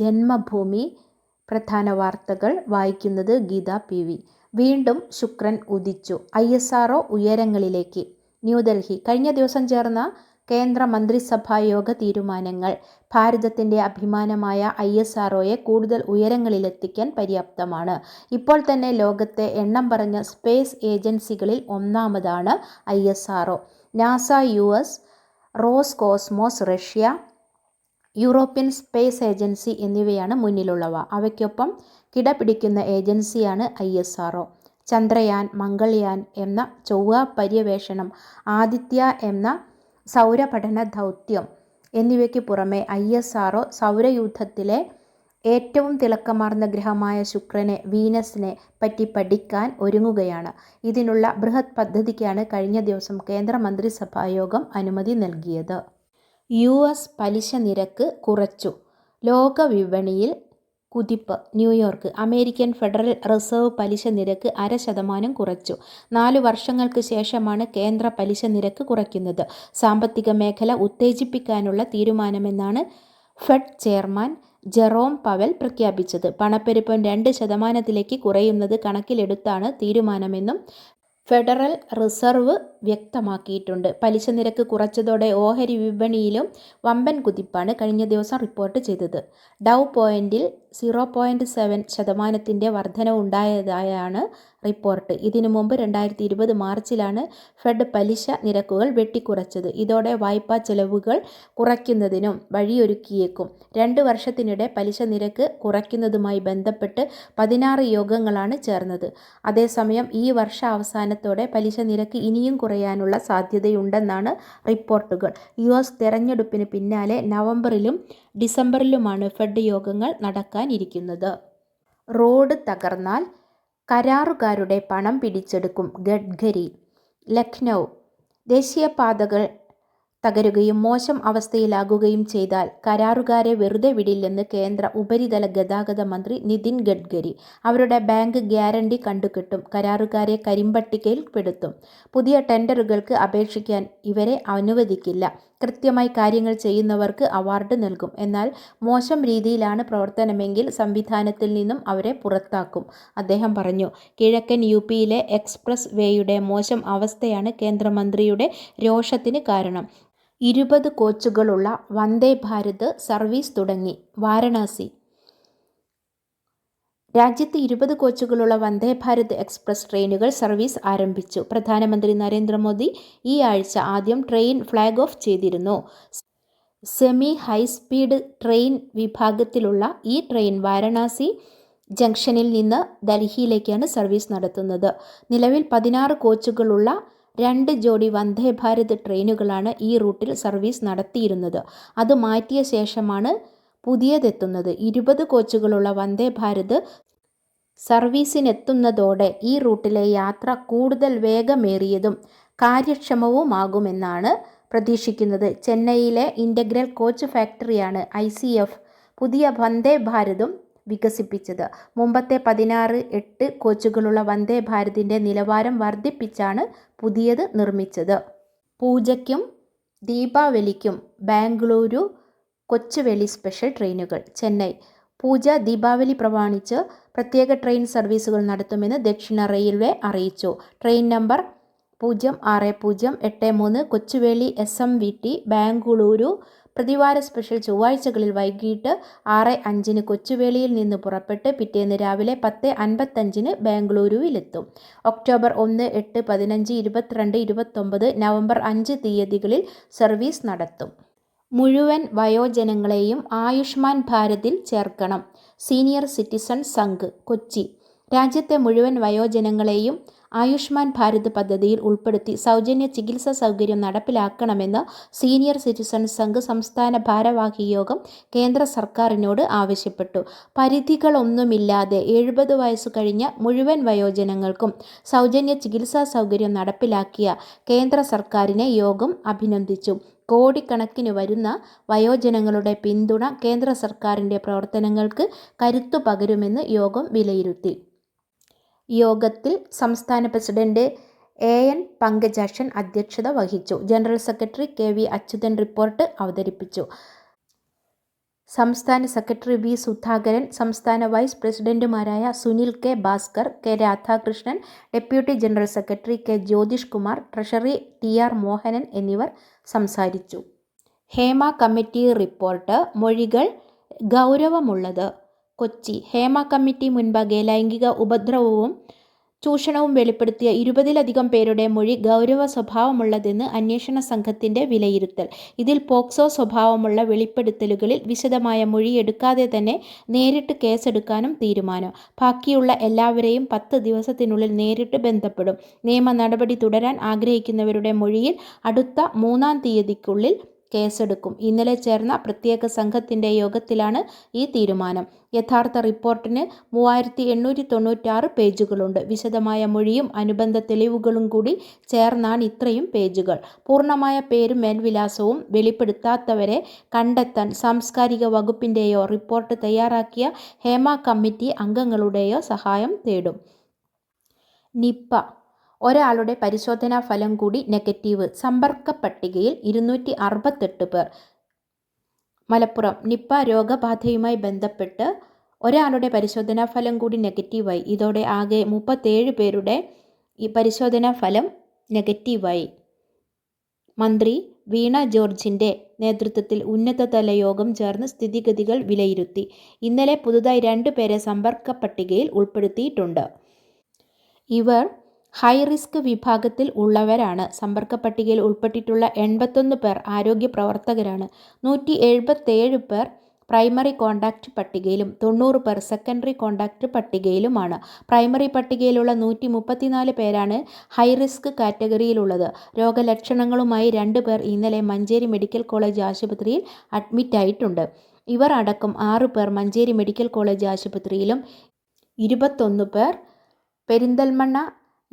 ജന്മഭൂമി പ്രധാന വാർത്തകൾ വായിക്കുന്നത് ഗീത പി വി. വീണ്ടും ശുക്രൻ ഉദിച്ചു. ഐ എസ് ആർ ഉയരങ്ങളിലേക്ക്. ന്യൂഡൽഹി. കഴിഞ്ഞ ദിവസം ചേർന്ന കേന്ദ്ര മന്ത്രിസഭാ യോഗ തീരുമാനങ്ങൾ. ഭാരതത്തിന്റെ അഭിമാനമായ ഐ എസ് ആർ കൂടുതൽ ഉയരങ്ങളിലെത്തിക്കാൻ പര്യാപ്തമാണ്. ഇപ്പോൾ തന്നെ ലോകത്തെ എണ്ണം പറഞ്ഞ സ്പേസ് ഏജൻസികളിൽ ഒന്നാമതാണ് I S R NASA U S Roscosmos Russia European space agency എന്നിവയാണ് മുന്നിലുള്ളവ. അവയ്ക്കൊപ്പം കിടപിടിക്കുന്ന ഏജൻസിയാണ് I S R Chandrayaan Mangalyaan എന്ന ചൊവ്വ പര്യവേഷണം ആദിത്യ എന്ന സൗരപഠന ദൗത്യം എന്നിവയ്ക്ക് പുറമെ ഐ എസ് ആർ സൗരയൂഥത്തിലെ ഏറ്റവും തിളക്കമാർന്ന ഗ്രഹമായ ശുക്രനെ വീനസിനെ പറ്റി പഠിക്കാൻ ഒരുങ്ങുകയാണ്. ഇതിനുള്ള ബൃഹത് പദ്ധതിക്കാണ് കഴിഞ്ഞ ദിവസം കേന്ദ്ര മന്ത്രിസഭായോഗം അനുമതി നൽകിയത്. യു എസ് പലിശ നിരക്ക് കുറച്ചു. ലോക വിപണിയിൽ കുതിപ്പ്. ന്യൂയോർക്ക്. അമേരിക്കൻ ഫെഡറൽ റിസർവ് പലിശ നിരക്ക് അര ശതമാനം കുറച്ചു. നാലു വർഷങ്ങൾക്ക് ശേഷമാണ് കേന്ദ്ര പലിശ നിരക്ക് കുറയ്ക്കുന്നത്. സാമ്പത്തിക മേഖല ഉത്തേജിപ്പിക്കാനുള്ള തീരുമാനമെന്നാണ് ഫെഡ് ചെയർമാൻ ജെറോം പവൽ പ്രഖ്യാപിച്ചത്. പണപ്പെരുപ്പം രണ്ട് ശതമാനത്തിലേക്ക് കുറയുന്നത് കണക്കിലെടുത്താണ് തീരുമാനമെന്നും ഫെഡറൽ റിസർവ് വ്യക്തമാക്കിയിട്ടുണ്ട്. പലിശ നിരക്ക് കുറച്ചതോടെ ഓഹരി വിപണിയിലും വമ്പൻ കുതിപ്പാണ് കഴിഞ്ഞ ദിവസം റിപ്പോർട്ട് ചെയ്തത്. ഡൗ പോയിന്റിൽ സീറോ പോയിന്റ് സെവൻ ശതമാനത്തിന്റെ വർധനവുണ്ടായതായാണ് റിപ്പോർട്ട്. ഇതിനു മുമ്പ് രണ്ടായിരത്തി ഇരുപത് മാർച്ചിലാണ് ഫെഡ് പലിശ നിരക്കുകൾ വെട്ടിക്കുറച്ചത്. ഇതോടെ വായ്പാ ചെലവുകൾ കുറയ്ക്കുന്നതിനും വഴിയൊരുക്കിയേക്കും. രണ്ട് വർഷത്തിനിടെ പലിശ നിരക്ക് കുറയ്ക്കുന്നതുമായി ബന്ധപ്പെട്ട് പതിനാറ് യോഗങ്ങളാണ് ചേർന്നത്. അതേസമയം ഈ വർഷ അവസാനത്തോടെ പലിശ നിരക്ക് ഇനിയും കുറയാനുള്ള സാധ്യതയുണ്ടെന്നാണ് റിപ്പോർട്ടുകൾ. യു എസ് തെരഞ്ഞെടുപ്പിന് പിന്നാലെ നവംബറിലും ഡിസംബറിലുമാണ് ഫെഡ് യോഗങ്ങൾ നടക്കാനിരിക്കുന്നത്. റോഡ് തകർന്നാൽ കരാറുകാരുടെ പണം പിടിച്ചെടുക്കും ഗഡ്കരി. ലക്നൗ. ദേശീയപാതകൾ തകരുകയും മോശം അവസ്ഥയിലാകുകയും ചെയ്താൽ കരാറുകാരെ വെറുതെ വിടില്ലെന്ന് കേന്ദ്ര ഉപരിതല ഗതാഗത മന്ത്രി നിതിൻ ഗഡ്കരി. അവരുടെ ബാങ്ക് ഗ്യാരണ്ടി കണ്ടുകിട്ടും കരാറുകാരെ കരിമ്പട്ടികയിൽ പെടുത്തും. പുതിയ ടെൻഡറുകൾക്ക് അപേക്ഷിക്കാൻ ഇവരെ അനുവദിക്കില്ല. കൃത്യമായി കാര്യങ്ങൾ ചെയ്യുന്നവർക്ക് അവാർഡ് നൽകും. എന്നാൽ മോശം രീതിയിലാണ് പ്രവർത്തനമെങ്കിൽ സംവിധാനത്തിൽ നിന്നും അവരെ പുറത്താക്കും. അദ്ദേഹം പറഞ്ഞു കിഴക്കൻ യു പിയിലെ എക്സ്പ്രസ് വേയുടെ മോശം അവസ്ഥയാണ് കേന്ദ്രമന്ത്രിയുടെ രോഷത്തിന് കാരണം. ഇരുപത് കോച്ചുകളുള്ള വന്ദേ ഭാരത് സർവീസ് തുടങ്ങി. വാരണാസി. രാജ്യത്ത് ഇരുപത് കോച്ചുകളുള്ള വന്ദേ ഭാരത് എക്സ്പ്രസ് ട്രെയിനുകൾ സർവീസ് ആരംഭിച്ചു. പ്രധാനമന്ത്രി നരേന്ദ്രമോദി ഈ ആഴ്ച ആദ്യം ട്രെയിൻ ഫ്ലാഗ് ഓഫ് ചെയ്തിരുന്നു. സെമി ഹൈസ്പീഡ് ട്രെയിൻ വിഭാഗത്തിലുള്ള ഈ ട്രെയിൻ വാരണാസി ജംഗ്ഷനിൽ നിന്ന് ഡൽഹിയിലേക്കാണ് സർവീസ് നടത്തുന്നത്. നിലവിൽ പതിനാറ് കോച്ചുകളുള്ള രണ്ട് ജോഡി വന്ദേ ഭാരത് ട്രെയിനുകളാണ് ഈ റൂട്ടിൽ സർവീസ് നടത്തിയിരുന്നത്. അത് മാറ്റിയ ശേഷമാണ് പുതിയതെത്തുന്നത്. ഇരുപത് കോച്ചുകളുള്ള വന്ദേ ഭാരത് സർവീസിനെത്തുന്നതോടെ ഈ റൂട്ടിലെ യാത്ര കൂടുതൽ വേഗമേറിയതും കാര്യക്ഷമവുമാകുമെന്നാണ് പ്രതീക്ഷിക്കുന്നത്. ചെന്നൈയിലെ ഇന്റഗ്രൽ കോച്ച് ഫാക്ടറിയാണ് ഐ പുതിയ വന്ദേ ഭാരതും വികസിപ്പിച്ചത്. മുമ്പത്തെ പതിനാറ് എട്ട് കോച്ചുകളുള്ള വന്ദേ ഭാരതിന്റെ നിലവാരം വർദ്ധിപ്പിച്ചാണ് പുതിയത് നിർമ്മിച്ചത്. പൂജയ്ക്കും ദീപാവലിക്കും ബാംഗ്ലൂരു കൊച്ചുവേളി സ്പെഷ്യൽ ട്രെയിനുകൾ ചെന്നൈ. പൂജ ദീപാവലി പ്രമാണിച്ച് പ്രത്യേക ട്രെയിൻ സർവീസുകൾ നടത്തുമെന്ന് ദക്ഷിണ റെയിൽവേ അറിയിച്ചു. ട്രെയിൻ നമ്പർ പൂജ്യം ആറ് പൂജ്യം എട്ട് മൂന്ന് Kochuveli S M V T Bengaluru പ്രതിവാര സ്പെഷ്യൽ ചൊവ്വാഴ്ചകളിൽ വൈകിട്ട് ആറ് അഞ്ചിന് കൊച്ചുവേളിയിൽ നിന്ന് പുറപ്പെട്ട് പിറ്റേന്ന് രാവിലെ പത്ത് അൻപത്തഞ്ചിന് ബാംഗ്ലൂരുവിലെത്തും. ഒക്ടോബർ ഒന്ന് എട്ട് പതിനഞ്ച് ഇരുപത്തിരണ്ട് ഇരുപത്തൊമ്പത് നവംബർ അഞ്ച് തീയതികളിൽ സർവീസ് നടത്തും. മുഴുവൻ വയോജനങ്ങളെയും ആയുഷ്മാൻ ഭാരതിൽ ചേർക്കണം. Senior citizen Sangh Kochi. രാജ്യത്തെ മുഴുവൻ വയോജനങ്ങളെയും ആയുഷ്മാൻ ഭാരത് പദ്ധതിയിൽ ഉൾപ്പെടുത്തി സൗജന്യ ചികിത്സാ സൗകര്യം നടപ്പിലാക്കണമെന്ന് സീനിയർ സിറ്റിസൺ സംഘ് സംസ്ഥാന ഭാരവാഹി യോഗം കേന്ദ്ര സർക്കാരിനോട് ആവശ്യപ്പെട്ടു. പരിധികളൊന്നുമില്ലാതെ എഴുപത് വയസ്സ് കഴിഞ്ഞ മുഴുവൻ വയോജനങ്ങൾക്കും സൗജന്യ ചികിത്സാ സൗകര്യം നടപ്പിലാക്കിയ കേന്ദ്ര സർക്കാരിനെ യോഗം അഭിനന്ദിച്ചു. കോടിക്കണക്കിന് വരുന്ന വയോജനങ്ങളുടെ പിന്തുണ കേന്ദ്ര സർക്കാരിന്റെ പ്രവർത്തനങ്ങൾക്ക് കരുത്തു പകരുമെന്ന് യോഗം വിലയിരുത്തി. യോഗത്തിൽ സംസ്ഥാന പ്രസിഡന്റ് എ എൻ പങ്കജാക്ഷൻ അധ്യക്ഷത വഹിച്ചു. General secretary K V Achuthan report അവതരിപ്പിച്ചു. സംസ്ഥാന സെക്രട്ടറി വി സുധാകരൻ സംസ്ഥാന വൈസ് പ്രസിഡന്റുമാരായ Sunil K Bhaskar K Radhakrishnan deputy general secretary K Jyothish Kumar treasury T R Mohanan എന്നിവർ സംസാരിച്ചു. ഹേമ കമ്മിറ്റി റിപ്പോർട്ട് മൊഴികൾ ഗൗരവമുള്ളത് കൊച്ചി. ഹേമ കമ്മിറ്റി മുൻപാകെ ലൈംഗിക ഉപദ്രവവും ചൂഷണവും വെളിപ്പെടുത്തിയ ഇരുപതിലധികം പേരുടെ മൊഴി ഗൗരവ സ്വഭാവമുള്ളതെന്ന് അന്വേഷണ സംഘത്തിന്റെ വിലയിരുത്തൽ. ഇതിൽ പോക്സോ സ്വഭാവമുള്ള വെളിപ്പെടുത്തലുകളിൽ വിശദമായ മൊഴിയെടുക്കാതെ തന്നെ നേരിട്ട് കേസെടുക്കാനും തീരുമാനം. ബാക്കിയുള്ള എല്ലാവരെയും പത്ത് ദിവസത്തിനുള്ളിൽ നേരിട്ട് ബന്ധപ്പെടും. നിയമ നടപടി തുടരാൻ ആഗ്രഹിക്കുന്നവരുടെ മൊഴിയിൽ അടുത്ത മൂന്നാം തീയതിക്കുള്ളിൽ കേസെടുക്കും. ഇന്നലെ ചേർന്ന പ്രത്യേക സംഘത്തിന്റെ യോഗത്തിലാണ് ഈ തീരുമാനം. യഥാർത്ഥ റിപ്പോർട്ടിന് മൂവായിരത്തി എണ്ണൂറ്റി തൊണ്ണൂറ്റാറ് പേജുകളുണ്ട്. വിശദമായ മൊഴിയും അനുബന്ധ തെളിവുകളും കൂടി ചേർന്നാണ് ഇത്രയും പേജുകൾ. പൂർണമായ പേരും മേൽവിലാസവും വെളിപ്പെടുത്താത്തവരെ കണ്ടെത്താൻ സാംസ്കാരിക വകുപ്പിന്റെയോ റിപ്പോർട്ട് തയ്യാറാക്കിയ ഹേമ കമ്മിറ്റി അംഗങ്ങളുടെയോ സഹായം തേടും. നിപ്പ ഒരാളുടെ പരിശോധനാ ഫലം കൂടി നെഗറ്റീവ്. സമ്പർക്ക പട്ടികയിൽ ഇരുന്നൂറ്റി അറുപത്തെട്ട് പേർ. മലപ്പുറം നിപ്പ രോഗബാധയുമായി ബന്ധപ്പെട്ട് ഒരാളുടെ പരിശോധനാ ഫലം കൂടി നെഗറ്റീവായി. ഇതോടെ ആകെ മുപ്പത്തേഴ് പേരുടെ ഈ പരിശോധനാ ഫലം നെഗറ്റീവായി. മന്ത്രി വീണ ജോർജിന്റെ നേതൃത്വത്തിൽ ഉന്നതതല യോഗം ചേർന്ന് സ്ഥിതിഗതികൾ വിലയിരുത്തി. ഇന്നലെ പുതുതായി രണ്ട് പേരെ സമ്പർക്ക പട്ടികയിൽ ഉൾപ്പെടുത്തിയിട്ടുണ്ട്. ഇവർ ഹൈ റിസ്ക് വിഭാഗത്തിൽ ഉള്ളവരാണ്. സമ്പർക്ക പട്ടികയിൽ ഉൾപ്പെട്ടിട്ടുള്ള എൺപത്തൊന്ന് പേർ ആരോഗ്യ പ്രവർത്തകരാണ്. നൂറ്റി എഴുപത്തേഴ് പേർ പ്രൈമറി കോണ്ടാക്ട് പട്ടികയിലും തൊണ്ണൂറ് പേർ സെക്കൻഡറി കോണ്ടാക്റ്റ് പട്ടികയിലുമാണ്. പ്രൈമറി പട്ടികയിലുള്ള നൂറ്റി മുപ്പത്തിനാല് പേരാണ് ഹൈ റിസ്ക് കാറ്റഗറിയിലുള്ളത്. രോഗലക്ഷണങ്ങളുമായി രണ്ട് പേർ ഇന്നലെ മഞ്ചേരി മെഡിക്കൽ കോളേജ് ആശുപത്രിയിൽ അഡ്മിറ്റായിട്ടുണ്ട് ഇവർ അടക്കം ആറു പേർ മഞ്ചേരി മെഡിക്കൽ കോളേജ് ആശുപത്രിയിലും ഇരുപത്തൊന്ന് പേർ Perinthalmanna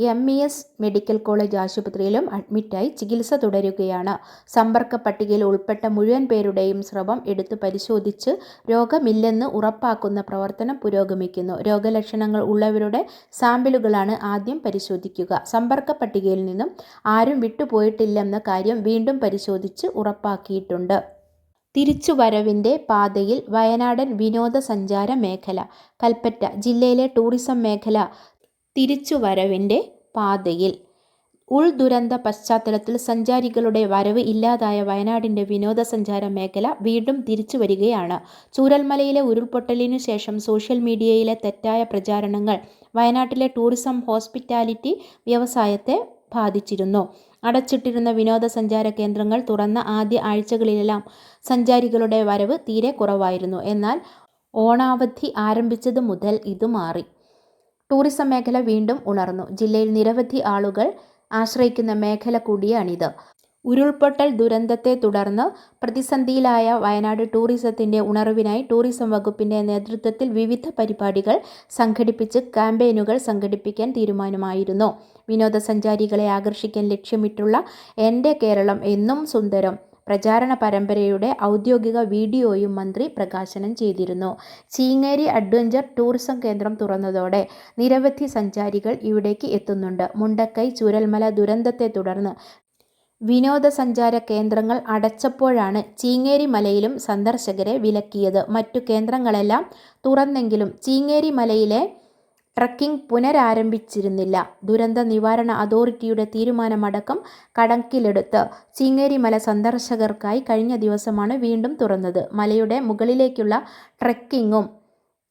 M E S medical college ആശുപത്രിയിലും അഡ്മിറ്റായി ചികിത്സ തുടരുകയാണ്. സമ്പർക്ക പട്ടികയിൽ ഉൾപ്പെട്ട മുഴുവൻ പേരുടെയും സ്രവം എടുത്ത് പരിശോധിച്ച് രോഗമില്ലെന്ന് ഉറപ്പാക്കുന്ന പ്രവർത്തനം പുരോഗമിക്കുന്നു. രോഗലക്ഷണങ്ങൾ ഉള്ളവരുടെ സാമ്പിളുകളാണ് ആദ്യം പരിശോധിക്കുക. സമ്പർക്ക പട്ടികയിൽ നിന്നും ആരും വിട്ടുപോയിട്ടില്ലെന്ന കാര്യം വീണ്ടും പരിശോധിച്ച് ഉറപ്പാക്കിയിട്ടുണ്ട്. തിരിച്ചുവരവിന്റെ പാതയിൽ വയനാടൻ വിനോദസഞ്ചാര മേഖല കൽപ്പറ്റ ജില്ലയിലെ ടൂറിസം മേഖല തിരിച്ചുവരവിന്റെ പാതയിൽ. ഉൾദുരന്ത പശ്ചാത്തലത്തിൽ സഞ്ചാരികളുടെ വരവ് ഇല്ലാതായ വയനാടിന്റെ വിനോദസഞ്ചാര മേഖല വീണ്ടും തിരിച്ചു വരികയാണ് ചൂരൽമലയിലെ ഉരുൾപൊട്ടലിനു ശേഷം സോഷ്യൽ മീഡിയയിലെ തെറ്റായ പ്രചാരണങ്ങൾ വയനാട്ടിലെ ടൂറിസം ഹോസ്പിറ്റാലിറ്റി വ്യവസായത്തെ ബാധിച്ചിരുന്നു. അടച്ചിട്ടിരുന്ന വിനോദസഞ്ചാര കേന്ദ്രങ്ങൾ തുറന്ന ആദ്യ ആഴ്ചകളിലെല്ലാം സഞ്ചാരികളുടെ വരവ് തീരെ കുറവായിരുന്നു. എന്നാൽ ഓണാവധി ആരംഭിച്ചത് മുതൽ ഇത് മാറി ടൂറിസം മേഖല വീണ്ടും ഉണർന്നു. ജില്ലയിൽ നിരവധി ആളുകൾ ആശ്രയിക്കുന്ന മേഖല കൂടിയാണിത് ഉരുൾപൊട്ടൽ ദുരന്തത്തെ തുടർന്ന് പ്രതിസന്ധിയിലായ വയനാട് ടൂറിസത്തിന്റെ ഉണർവിനായി ടൂറിസം വകുപ്പിന്റെ നേതൃത്വത്തിൽ വിവിധ പരിപാടികൾ സംഘടിപ്പിച്ച് ക്യാമ്പയിനുകൾ സംഘടിപ്പിക്കാൻ തീരുമാനമായിരുന്നു. വിനോദസഞ്ചാരികളെ ആകർഷിക്കാൻ ലക്ഷ്യമിട്ടുള്ള എന്റെ കേരളം എന്നും സുന്ദരം പ്രചാരണ പരമ്പരയുടെ ഔദ്യോഗിക വീഡിയോയും മന്ത്രി പ്രകാശനം ചെയ്തിരുന്നു. ചീങ്ങേരി അഡ്വഞ്ചർ ടൂറിസം കേന്ദ്രം തുറന്നതോടെ നിരവധി സഞ്ചാരികൾ ഇവിടേക്ക് എത്തുന്നുണ്ട്. മുണ്ടക്കൈ ചുരൽമല ദുരന്തത്തെ തുടർന്ന് വിനോദസഞ്ചാര കേന്ദ്രങ്ങൾ അടച്ചപ്പോഴാണ് ചീങ്ങേരി മലയിലും സന്ദർശകരെ വിലക്കിയത്. മറ്റു കേന്ദ്രങ്ങളെല്ലാം തുറന്നെങ്കിലും ചീങ്ങേരി മലയിലെ ട്രക്കിംഗ് പുനരാരംഭിച്ചിരുന്നില്ല. ദുരന്ത നിവാരണ അതോറിറ്റിയുടെ തീരുമാനമടക്കം കണക്കിലെടുത്ത് ചിങ്ങേരിമല സന്ദർശകർക്കായി കഴിഞ്ഞ ദിവസമാണ് വീണ്ടും തുറന്നത്. മലയുടെ മുകളിലേക്കുള്ള ട്രക്കിങ്ങും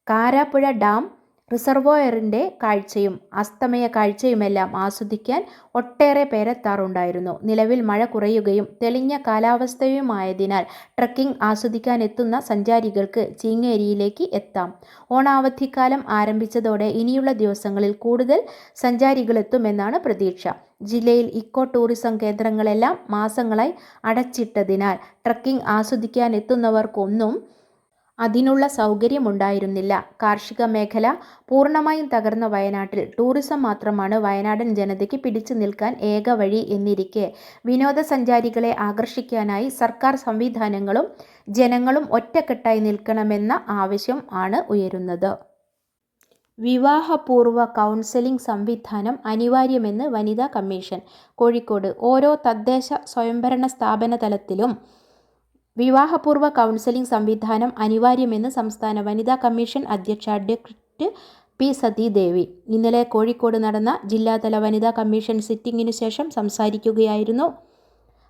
കാരാപ്പുഴ ഡാം റിസർവോയറിന്റെ കാഴ്ചയും അസ്തമയ കാഴ്ചയുമെല്ലാം ആസ്വദിക്കാൻ ഒട്ടേറെ പേരെത്താറുണ്ടായിരുന്നു. നിലവിൽ മഴ കുറയുകയും തെളിഞ്ഞ കാലാവസ്ഥയുമായതിനാൽ ട്രക്കിംഗ് ആസ്വദിക്കാൻ എത്തുന്ന സഞ്ചാരികൾക്ക് ചീങ്ങേരിയിലേക്ക് എത്താം. ഓണാവധിക്കാലം ആരംഭിച്ചതോടെ ഇനിയുള്ള ദിവസങ്ങളിൽ കൂടുതൽ സഞ്ചാരികളെത്തുമെന്നാണ് പ്രതീക്ഷ. ജില്ലയിൽ ഇക്കോ ടൂറിസം കേന്ദ്രങ്ങളെല്ലാം മാസങ്ങളായി അടച്ചിട്ടതിനാൽ ട്രക്കിംഗ് ആസ്വദിക്കാനെത്തുന്നവർക്കൊന്നും അതിനുള്ള സൗകര്യമുണ്ടായിരുന്നില്ല. കാർഷിക മേഖല പൂർണമായും തകർന്ന വയനാട്ടിൽ. ടൂറിസം മാത്രമാണ് വയനാടൻ ജനതയ്ക്ക് പിടിച്ചു നിൽക്കാൻ ഏക വഴി എന്നിരിക്കെ. വിനോദസഞ്ചാരികളെ ആകർഷിക്കാനായി സർക്കാർ സംവിധാനങ്ങളും ജനങ്ങളും ഒറ്റക്കെട്ടായി നിൽക്കണമെന്ന ആവശ്യം ആണ് ഉയരുന്നത്. വിവാഹപൂർവ കൗൺസിലിംഗ് സംവിധാനം അനിവാര്യമെന്ന് വനിതാ കമ്മീഷൻ. കോഴിക്കോട്. ഓരോ തദ്ദേശ സ്വയംഭരണ സ്ഥാപന തലത്തിലും വിവാഹപൂർവ കൗൺസിലിംഗ് സംവിധാനം അനിവാര്യമെന്ന് സംസ്ഥാന വനിതാ കമ്മീഷൻ അധ്യക്ഷ അഡ്വക്കേറ്റ് പി സതീദേവി. ഇന്നലെ കോഴിക്കോട് നടന്ന ജില്ലാതല വനിതാ കമ്മീഷൻ സിറ്റിംഗിനു ശേഷം സംസാരിക്കുകയായിരുന്നു.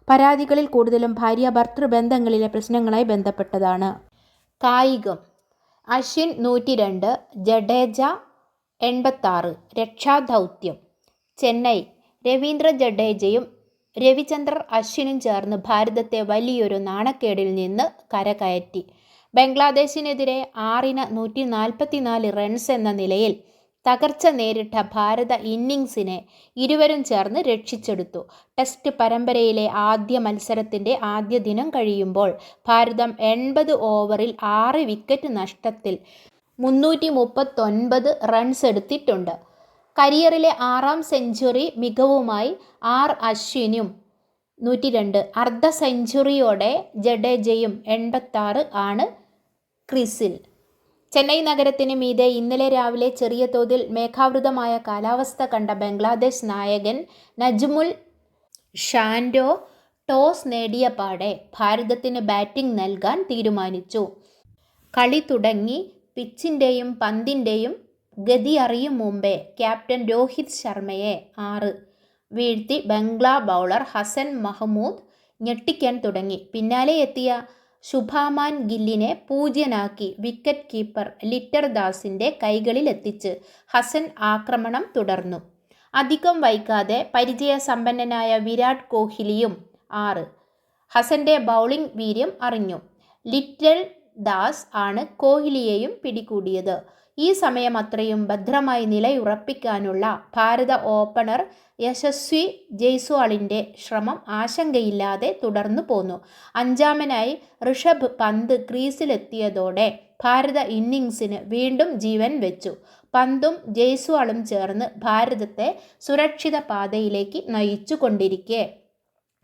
പരാതികളിൽ കൂടുതലും ഭാര്യ ഭർത്തൃ ബന്ധങ്ങളിലെ പ്രശ്നങ്ങളായി ബന്ധപ്പെട്ടതാണ്. കായികം. അശ്വിൻ നൂറ്റി രണ്ട് ജഡേജ എൺപത്താറ് രക്ഷാദൗത്യം. ചെന്നൈ. രവീന്ദ്ര ജഡേജയും രവിചന്ദ്രർ അശ്വിനും ചേർന്ന് ഭാരതത്തെ വലിയൊരു നാണക്കേടിൽ നിന്ന് കരകയറ്റി. ബംഗ്ലാദേശിനെതിരെ ആറിന് നൂറ്റി നാൽപ്പത്തിനാല് റൺസ് എന്ന നിലയിൽ തകർച്ച നേരിട്ട ഭാരത ഇന്നിങ്സിനെ ഇരുവരും ചേർന്ന് രക്ഷിച്ചെടുത്തു. ടെസ്റ്റ് പരമ്പരയിലെ ആദ്യ മത്സരത്തിന്റെ ആദ്യ ദിനം കഴിയുമ്പോൾ ഭാരതം എൺപത് ഓവറിൽ ആറ് വിക്കറ്റ് നഷ്ടത്തിൽ മുന്നൂറ്റി മുപ്പത്തൊൻപത് റൺസ് എടുത്തിട്ടുണ്ട്. കരിയറിലെ ആറാം സെഞ്ചുറി മികവുമായി ആർ അശ്വിനും നൂറ്റി രണ്ട് അർദ്ധ സെഞ്ചുറിയോടെ ജഡേജയും എൺപത്താറ് ആണ് ക്രിസിൽ. ചെന്നൈ നഗരത്തിന് മീതെ ഇന്നലെ രാവിലെ ചെറിയ തോതിൽ മേഘാവൃതമായ കാലാവസ്ഥ കണ്ട ബംഗ്ലാദേശ് നായകൻ നജ്മുൽ ഷാൻഡോ ടോസ് നേടിയ പാടെ ഭാരതത്തിന് ബാറ്റിംഗ് നൽകാൻ തീരുമാനിച്ചു. കളി തുടങ്ങി പിച്ചിന്റെയും പന്തിന്റെയും ഗതി അറിയും മുമ്പേ ക്യാപ്റ്റൻ രോഹിത് ശർമ്മയെ ആറ്. വീഴ്ത്തി ബംഗ്ലാ ബൗളർ ഹസൻ മഹ്മൂദ് ഞെട്ടിക്കാൻ തുടങ്ങി. പിന്നാലെ എത്തിയ ശുഭാമാൻ ഗില്ലിനെ പൂജ്യനാക്കി വിക്കറ്റ് കീപ്പർ ലിറ്റർ ദാസിന്റെ കൈകളിലെത്തിച്ച് ഹസൻ ആക്രമണം തുടർന്നു. അധികം വൈകാതെ പരിചയസമ്പന്നനായ വിരാട് കോഹ്ലിയും ആറ്. ഹസന്റെ ബൗളിംഗ് വീര്യം അറിഞ്ഞു. ലിറ്റൽ ദാസ് ആണ് കോഹ്ലിയെയും പിടികൂടിയത്. ഈ സമയം അത്രയും ഭദ്രമായി നിലയുറപ്പിക്കാനുള്ള ഭാരത ഓപ്പണർ യശസ്വി ജയ്സ്വാളിന്റെ ശ്രമം ആശങ്കയില്ലാതെ തുടർന്നു പോന്നു. അഞ്ചാമനായി ഋഷഭ് പന്ത് ക്രീസിലെത്തിയതോടെ ഭാരത ഇന്നിങ്സിന് വീണ്ടും ജീവൻ വെച്ചു. പന്തും ജയ്സ്വാളും ചേർന്ന് ഭാരതത്തെ സുരക്ഷിത പാതയിലേക്ക് നയിച്ചു കൊണ്ടിരിക്കെ.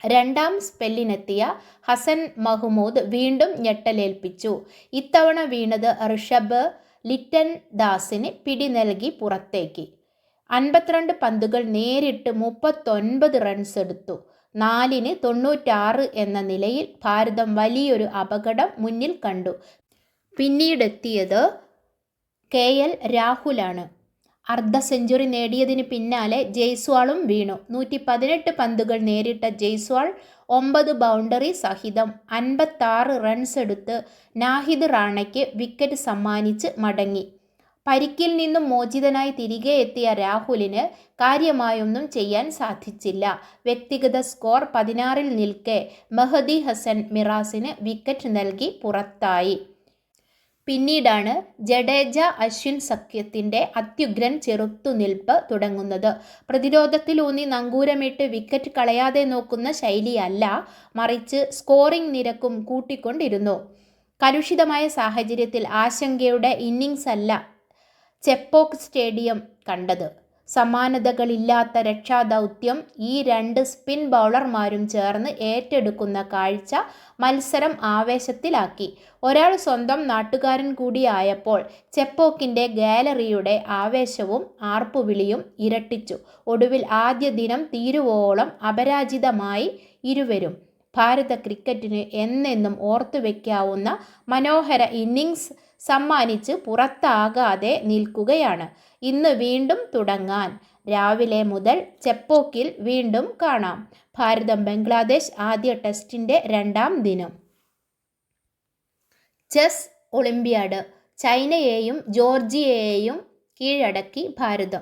രണ്ടാം സ്പെല്ലിനെത്തിയ ഹസൻ മഹ്മൂദ് വീണ്ടും ഞെട്ടലേൽപ്പിച്ചു. ഇത്തവണ വീണത് ഋഷഭ് ലിറ്റൻ ദാസിന് പിടി നൽകി പുറത്തേക്ക്. അൻപത്തിരണ്ട് പന്തുകൾ നേരിട്ട് മുപ്പത്തൊൻപത് റൺസ് എടുത്തു. നാലിന് തൊണ്ണൂറ്റാറ് എന്ന നിലയിൽ ഭാരതം വലിയൊരു അപകടം മുന്നിൽ കണ്ടു. പിന്നീടെത്തിയത് കെ എൽ രാഹുലാണ്. അർദ്ധ സെഞ്ചുറി നേടിയതിന് പിന്നാലെ ജയ്സ്വാളും വീണു. നൂറ്റി പതിനെട്ട് പന്തുകൾ നേരിട്ട ജയ്സ്വാൾ ഒമ്പത് ബൗണ്ടറി സഹിതം അൻപത്താറ് റൺസ് എടുത്ത് നാഹിദ് റാണയ്ക്ക് വിക്കറ്റ് സമ്മാനിച്ച് മടങ്ങി. പരിക്കിൽ നിന്നും മോചിതനായി തിരികെ എത്തിയ രാഹുലിന് കാര്യമായൊന്നും ചെയ്യാൻ സാധിച്ചില്ല. വ്യക്തിഗത സ്കോർ പതിനാറിൽ നിൽക്കെ മെഹദി ഹസൻ മിറാസിന് വിക്കറ്റ് നൽകി പുറത്തായി. പിന്നീടാണ് ജഡേജ അശ്വിൻ സഖ്യത്തിന്റെ അത്യുഗ്രൻ ചെറുത്തുനിൽപ്പ് തുടങ്ങുന്നത്. പ്രതിരോധത്തിലൂന്നി നങ്കൂരമിട്ട് വിക്കറ്റ് കളയാതെ നോക്കുന്ന ശൈലിയല്ല മറിച്ച് സ്കോറിംഗ് നിരക്കും കൂട്ടിക്കൊണ്ടിരുന്നു. കലുഷിതമായ സാഹചര്യത്തിൽ ആശങ്കയുടെ ഇന്നിങ്സ് അല്ല ചെപ്പോക്ക് സ്റ്റേഡിയം കണ്ടത്. സമാനതകളില്ലാത്ത രക്ഷാദൗത്യം ഈ രണ്ട് സ്പിൻ ബൗളർമാരും ചേർന്ന് ഏറ്റെടുക്കുന്ന കാഴ്ച മത്സരം ആവേശത്തിലാക്കി. ഒരാൾ സ്വന്തം നാട്ടുകാരൻ കൂടിയായപ്പോൾ ചെപ്പോക്കിന്റെ ഗാലറിയുടെ ആവേശവും ആർപ്പുവിളിയും ഇരട്ടിച്ചു. ഒടുവിൽ ആദ്യ ദിനം തീരുവോളം അപരാജിതമായി ഇരുവരും. ഭാരത ക്രിക്കറ്റിന് എന്നെന്നും ഓർത്തുവെക്കാവുന്ന മനോഹര ഇന്നിങ്സ് സമ്മാനിച്ച് പുറത്താകാതെ നിൽക്കുകയാണ്. ഇന്ന് വീണ്ടും തുടങ്ങാൻ. രാവിലെ മുതൽ ചെപ്പോക്കിൽ വീണ്ടും കാണാം. ഭാരതം ബംഗ്ലാദേശ് ആദ്യ ടെസ്റ്റിന്റെ രണ്ടാം ദിനം. Chess Olympiad. ചൈനയെയും ജോർജിയയെയും കീഴടക്കി ഭാരതം.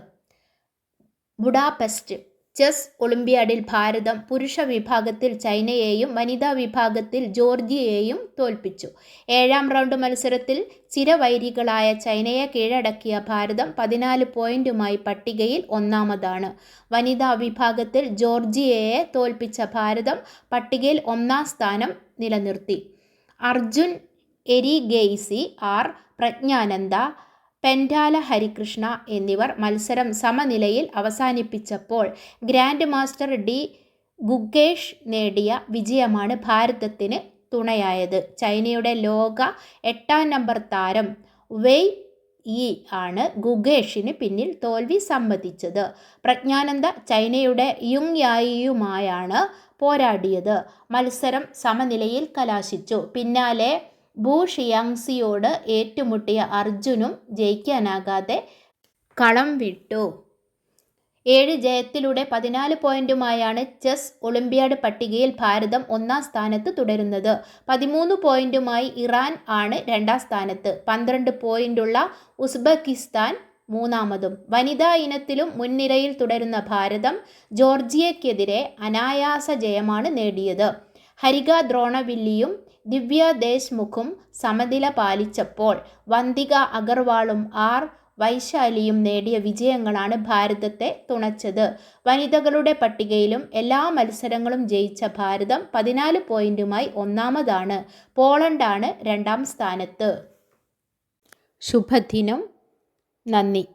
ബുഡാപെസ്റ്റ്. ചെസ് ഒളിമ്പ്യാഡിൽ ഭാരതം പുരുഷ വിഭാഗത്തിൽ ചൈനയെയും വനിതാ വിഭാഗത്തിൽ ജോർജിയയെയും തോൽപ്പിച്ചു. ഏഴാം റൗണ്ട് മത്സരത്തിൽ ചിരവൈരികളായ ചൈനയെ കീഴടക്കിയ ഭാരതം പതിനാല് പോയിന്റുമായി പട്ടികയിൽ ഒന്നാമതാണ്. വനിതാ വിഭാഗത്തിൽ ജോർജിയയെ തോൽപ്പിച്ച ഭാരതം പട്ടികയിൽ ഒന്നാം സ്ഥാനം നിലനിർത്തി. അർജുൻ എരിഗെയ്സി ആർ പ്രജ്ഞാനന്ദ പെൻഡാല ഹരികൃഷ്ണ എന്നിവർ മത്സരം സമനിലയിൽ അവസാനിപ്പിച്ചപ്പോൾ ഗ്രാൻഡ് മാസ്റ്റർ ഡി ഗുഗേഷ് നേടിയ വിജയമാണ് ഭാരതത്തിന് തുണയായത്. ചൈനയുടെ ലോക എട്ടാം നമ്പർ താരം വെയ് ഈ ആണ് ഗുഗേഷിന് പിന്നിൽ തോൽവി സമ്മതിച്ചത്. പ്രജ്ഞാനന്ദ ചൈനയുടെ യുങ് യായിയുമായാണ് പോരാടിയത്. മത്സരം സമനിലയിൽ കലാശിച്ചു. പിന്നാലെ ബു ഷിയാങ്സിയോട് ഏറ്റുമുട്ടിയ അർജുനും ജയിക്കാനാകാതെ കളം വിട്ടു. ഏഴ് ജയത്തിലൂടെ പതിനാല് പോയിന്റുമായാണ് ചെസ് ഒളിമ്പ്യാഡ് പട്ടികയിൽ ഭാരതം ഒന്നാം സ്ഥാനത്ത് തുടരുന്നത്. പതിമൂന്ന് പോയിന്റുമായി ഇറാൻ ആണ് രണ്ടാം സ്ഥാനത്ത്. പന്ത്രണ്ട് പോയിന്റുള്ള ഉസ്ബെക്കിസ്ഥാൻ മൂന്നാമതും. വനിതാ ഇനത്തിലും മുൻനിരയിൽ തുടരുന്ന ഭാരതം ജോർജിയയ്ക്കെതിരെ അനായാസ ജയമാണ് നേടിയത്. ഹരിക ദ്രോണവില്ലിയും ദിവ്യ ദേശ്മുഖും സമനില പാലിച്ചപ്പോൾ വന്തിക അഗർവാളും ആർ വൈശാലിയും നേടിയ വിജയങ്ങളാണ് ഭാരതത്തെ തുണച്ചത്. വനിതകളുടെ പട്ടികയിലും എല്ലാ മത്സരങ്ങളും ജയിച്ച ഭാരതം പതിനാല് പോയിന്റുമായി ഒന്നാമതാണ്. പോളണ്ടാണ് രണ്ടാം സ്ഥാനത്ത്. ശുഭദിനം. നന്ദി.